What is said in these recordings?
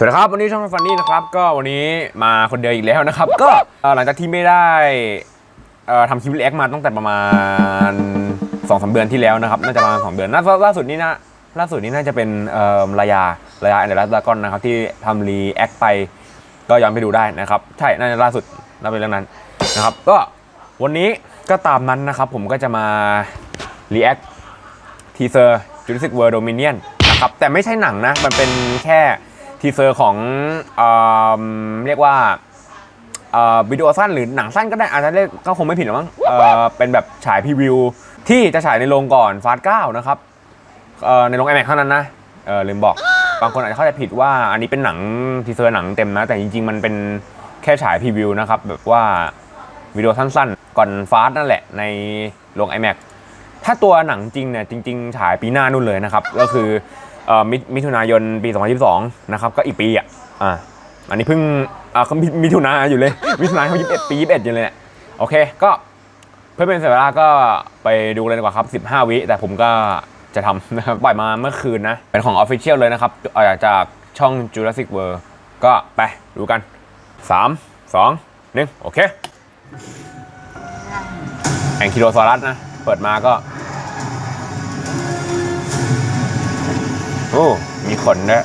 สวัสดีครับ วันนี้ช่องฟันนี่นะครับ ก็วันนี้มาคนเดียวอีกแล้วนะครับ ก็หลังจากที่ไม่ได้ทำคลิปรีแอคมาตั้งแต่ประมาณ2อสเดือนที่แล้วนะครับ น่าจะประมาณสองเดือนล่าสุดนี้นะล่าสุดนี้น่าจะเป็นรายาระยาแอนเดอร์ดากอนนะครับที่ทำรีแอคไปก็ย้อนไปดูได้นะครับ ใช่น่าจะล่าสุดน่าเป็นเรื่องนั้นนะครับ ก็วันนี้ก็ตามนั้นนะครับ ผมก็จะมารีแอคทีเซอร์ Jurassic World Dominion นะครับแต่ไม่ใช่หนังนะ มันเป็นแค่ ทีเซอร์ของเอเรียกว่าเอ่อวิดีโอสั้นหรือหนังสั้นก็ได้อาจจะเรียกก็คงไม่ผิดหรอกมั้งเอ่อเป็นแบบฉายพรีวิว ที่จะฉายในโรงก่อนฟาสเก้านะครับเอ่อในโรง iMac เท่านั้นนะเออลืมบอกบางคนอาจจะเข้าใจผิดว่าอันนี้เป็นหนังทีเซอร์หนังเต็มนะแต่จริง ๆ มันเป็นแค่ฉายพรีวิวนะครับแบบว่าวิดีโอสั้นๆ ก่อนฟาสนั่นแหละในโรง iMac ถ้าตัวหนังจริงเนี่ยจริง ๆ ฉายปีหน้านู่นเลยนะครับ ก็คือ เอ่อมิมิถุนายนปี 2022 นะครับ ก็อีกปีอะอ่าอันนี้เพิ่งอ่าเขามิถุนาอยู่เลย มิถุนายน21 ปี 21 อยู่เลยเนี่ยโอเค ก็เพื่อเป็นเสียเวลาก็ไปดูเลยดีกว่าครับ 15 วิ แต่ผมก็จะทำนะครับปล่อยมาเมื่อคืนนะ เป็นของ Official เลยนะครับจากช่อง Jurassic World ก็ไปดูกัน 3 2 1 โอเค แองคิโลซอรัสนะ เปิดมาก็ อ้มีขนด้วย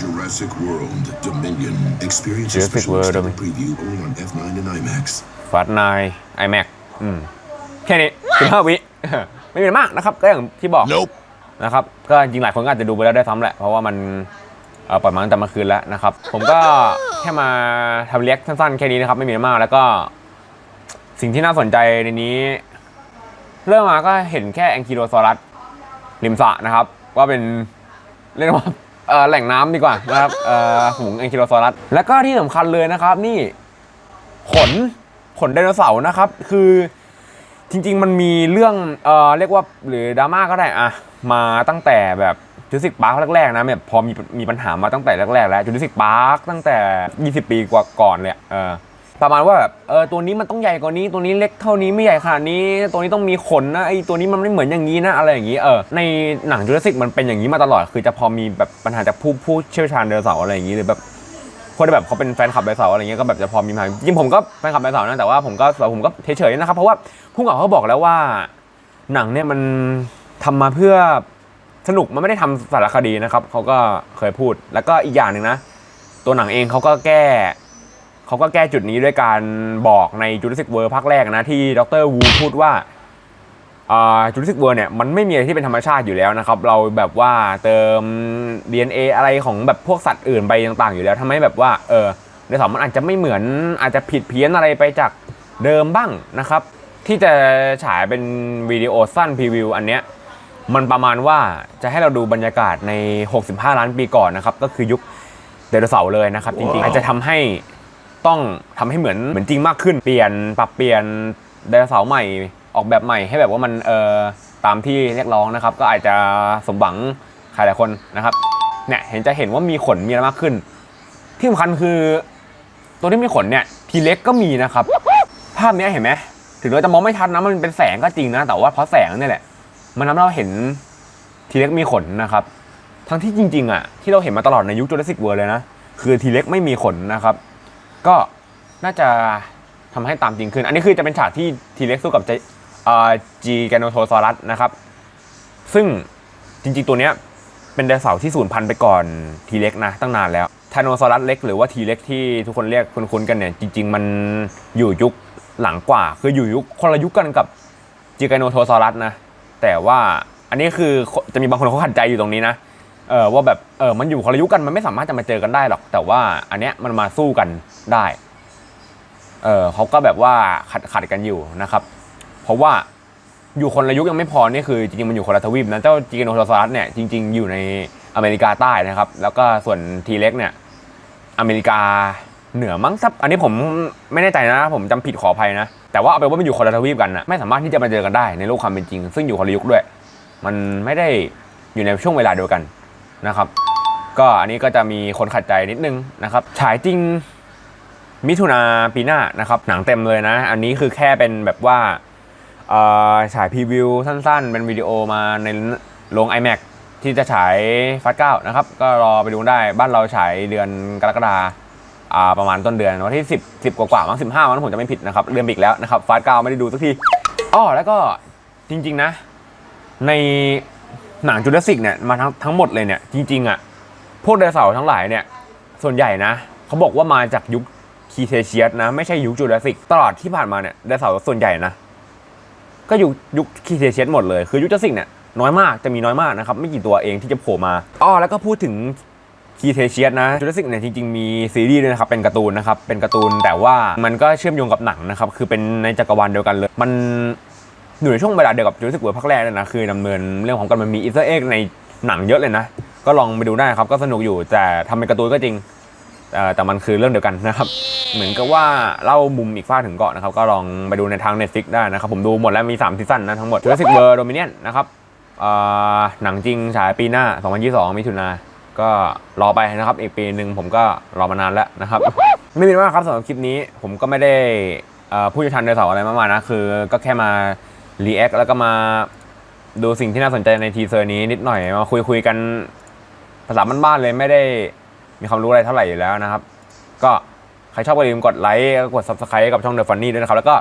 Jurassic World Dominion. Experience Jurassic a special World extended Domin- preview only on F9 and IMAX. ฟาสนายไอแม็กอืมแค่นี้15วิไม่มีมากนะครับ ก็อย่างที่บอก Nope. นะครับ ก็จริงหลายคนก็อาจจะดูไปแล้วได้วยซ้ำแหละ เพราะว่ามันเอ่อปล่อยมาตั้งแต่เมื่อคืนแล้วนะครับ ผมก็แค่มาทำเรียกสั้นๆ แค่นี้นะครับ ไม่มีอะไรมากแล้วก็ สิ่งที่น่าสนใจในนี้ เริ่มมาก็เห็นแค่แองคิโลซอรัสริมสระนะครับ ว่าเป็น เรียกว่าเอ่อแหล่งน้ำดีกว่านะครับเอ่อฝูงแองคิโลซอรัส แล้วก็ที่สำคัญเลยนะครับนี่ขนขนไดโนเสาร์นะครับ คือจริง ๆ มันมีเรื่องเอ่อเรียกว่าหรือดราม่าก็ได้อะมาตั้งแต่แบบจูสิกปาร์คแรกๆนะแบบพอมีมีปัญหามาตั้งแต่แรกๆแล้วจูสิกปาร์คตั้งแต่ 20 ปีกว่าก่อนเลยอะเออ ประมาณว่าแบบเออตัวนี้มันต้องใหญ่กว่านี้ ตัวนี้เล็กเท่านี้ไม่ใหญ่ขนาดนี้ ตัวนี้ต้องมีขนนะไอตัวนี้มันไม่เหมือนอย่างนี้นะอะไรอย่างนี้เออในหนังจูราสสิกมันเป็นอย่างนี้มาตลอด คือจะพอมีแบบปัญหาจากผู้ผู้เชี่ยวชาญไดโนเสาร์อะไรอย่างนี้หรือแบบคนที่แบบเขาเป็นแฟนคลับไดโนเสาร์อะไรเงี้ยก็แบบจะพอมีปัญหาจริงผมก็แฟนคลับไดโนเสาร์นะแต่ว่าผมก็ผมก็เฉยๆนะครับเพราะว่าผู้กำกับเขาบอกแล้วว่า หนังเนี่ยมันทำมาเพื่อสนุกมันไม่ได้ทำสารคดีนะครับเขาก็เคยพูด แล้วก็อีกอย่างหนึ่งนะ ตัวหนังเองเขาก็แก้ เขาก็แก้จุดนี้ด้วยการบอกใน Jurassic World ภาคแรกนะที่ดรวูพูดว่าจูราสสิกเวิร์เนี่ยมันไม่มีอะไรที่เป็นธรรมชาติอยู่แล้วนะครับ เราแบบว่าเติม DNA อะไรของแบบพวกสัตว์อื่นไปต่างๆ อยู่แล้วทำให้แบบว่าเออในสองมันอาจจะไม่เหมือนอาจจะผิดเพี้ยนอะไรไปจากเดิมบ้างนะครับ ที่จะฉายเป็นวิดีโอสั้นพรีวิวอันเนี้ยมันประมาณว่าจะให้เราดูบรรยากาศใน 65 ล้านปีก่อนนะครับ ก็คือยุคไดโนเสาร์เลยนะครับ จริงๆ อาจจะทำให้ ต้องทำให้เหมือนเหมือนจริงมากขึ้น เปลี่ยนปรับเปลี่ยนไดโนเสาร์ใหม่ออกแบบใหม่ให้แบบว่ามันเออตามที่เรียกร้องนะครับ ก็อาจจะสมหวังใครหลายคนนะครับเนี่ยเห็นจะเห็นว่ามีขนมีอะไรมากขึ้น ที่สำคัญคือ ตัวที่มีขนเนี่ยทีเล็กก็มีนะครับ ภาพนี้เห็นไหมถึงเราจะมองไม่ชัดนะมันเป็นแสงก็จริงนะ แต่ว่าเพราะแสงนี่แหละ มันทำให้เราเห็นทีเล็กมีขนนะครับ ทั้งที่จริง ๆอะที่เราเห็นมาตลอดในยุคจูราสสิกเวิร์เลยนะ คือทีเล็กไม่มีขนนะครับ ก็น่าจะทำให้ตามจริงขึ้น อันนี้คือจะเป็นฉากที่ทีเล็กสู้กับจีแกโนโทซอรัสนะครับ ซึ่งจริงๆตัวเนี้ยเป็นไดโนเสาร์ที่สูญพันธุ์ไปก่อนทีเล็กนะตั้งนานแล้วไทโนซอรัสเล็กหรือว่าทีเล็กที่ทุกคนเรียกคุ้นๆกันเนี่ยจริง ๆ มันอยู่ยุคหลังกว่า คืออยู่ยุคคนละยุคกันกับจีแกโนโทซอรัสนะแต่ว่าอันนี้คือจะมีบางคนเขาขัดใจอยู่ตรงนี้นะ เออว่าแบบเออมันอยู่คนละยุคกันมันไม่สามารถจะมาเจอกันได้หรอก แต่ว่าอันเนี้ยมันมาสู้กันได้เออเขาก็แบบว่าขัดขัดกันอยู่นะครับ เพราะว่าอยู่คนละยุคยังไม่พอนี่คือจริงๆมันอยู่คนละทวีปนะเจ้าจีโนโทรซอรัสเนี่ยจริง ๆอยู่ในอเมริกาใต้นะครับ แล้วก็ส่วนทีเล็กเนี่ยอเมริกาเหนือมั้งซับอันนี้ผมไม่แน่ใจนะ ผมจำผิดขออภัยนะ แต่ว่าเอาไปนว่ามันอยู่คนละทวีปกันนะไม่สามารถที่จะมาเจอกันได้ในโลกความเป็นจริง ซึ่งอยู่คนละยุคด้วย มันไม่ได้อยู่ในช่วงเวลาเดียวกัน นะครับ ก็อันนี้ก็จะมีคนขัดใจนิดนึงนะครับ ฉายจริงมิถุนาปีหน้านะครับ หนังเต็มเลยนะ อันนี้คือแค่เป็นแบบว่าฉายพรีวิวสั้นๆ เป็นวิดีโอมาในโรง iMac ที่จะฉายฟัดเก้านะครับ ก็รอไปดูได้บ้านเราฉายเดือนกรกฎาประมาณต้นเดือนวันที่ 10 10 กว่าๆมั้ง15มั้งผมจะไม่ผิดนะครับเดือนอีกแล้วนะครับฟาดเก้าไม่ได้ดูสักทีอ้อแล้วก็จริง ๆ นะ ใน หนังจูเลสิกเนี่ยมาทั้งทั้งหมดเลยเนี่ยจริงๆอะพวกไดโนเสาร์ทั้งหลายเนี่ยส่วนใหญ่นะเขาบอกว่ามาจากยุคคีเทเชียสนะไม่ใช่ยุคจูราสสิกตลอดที่ผ่านมาเนี่ยไดโนเสาร์ส่วนใหญ่นะก็อยุคยุคคีเทเชียสหมดเลยคือยุคจูราสสิกเนี่ยน้อยมากจะมีน้อยมากนะครับไม่กี่ตัวเองที่จะโผล่มาอ้อแล้วก็พูดถึงคีเทเชียสนะจูราสสิกเนี่ยจริงๆมีซีรีส์ด้วยนะครับเป็นการ์ตูนนะครับเป็นการ์ตูนแต่ว่ามันก็เชื่อมโยงกับหนังนะครับคือเป็นในจักรวาลเดียวกันเลย มัน อยู่ในช่วงเวลาเดียวกับจูราสสิกเวิร์ภาคแรกเลยนะคือดำเนินเรื่องของกันมันมีอีสเตอร์เอ็กในหนังเยอะเลยนะ ก็ลองไปดูได้ครับ ก็สนุกอยู่แต่ทำเป็นการ์ตูนก็จริงแต่มันคือเรื่องเดียวกันนะครับ เหมือนกับว่าเล่ามุมอีกฝ้าถึงเกาะนะครับ ก็ลองไปดูในทาง Netflix ได้นะครับ ผมดูหมดแล้วมี 3 ซีซั่นนะทั้งหมด Jurassic World Dominion นะครับหนังจริงฉายปีหน้า 2022 มิถุนาก็รอไปนะครับ อีกปีหนึ่งผมก็รอมานานแล้วนะครับ ไม่มีมาครับสำหรับคลิปนี้ผมก็ไม่ได้ผู้เชี่ยวชาญในสาอะไรมากมายนะคือก็แค่มา react แล้วก็มาดูสิ่งที่น่าสนใจในทีเซอร์นี้นิดหน่อยมาคุยคุยๆกันภาษาบ้านๆเลยไม่ได้มีความรู้อะไรเท่าไหร่อยู่แล้วนะครับ ก็ใครชอบก็อย่าลืมกดไลค์กด subscribe กับช่อง The Funny ด้วยนะครับ แล้วก็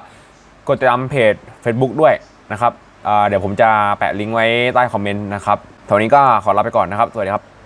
กดติดตามเพจ Facebook ด้วยนะครับเดี๋ยวผมจะแปะลิงก์ไว้ใต้คอมเมนต์นะครับเท่านี้ก็ขอลาไปก่อนนะครับ สวัสดีครับ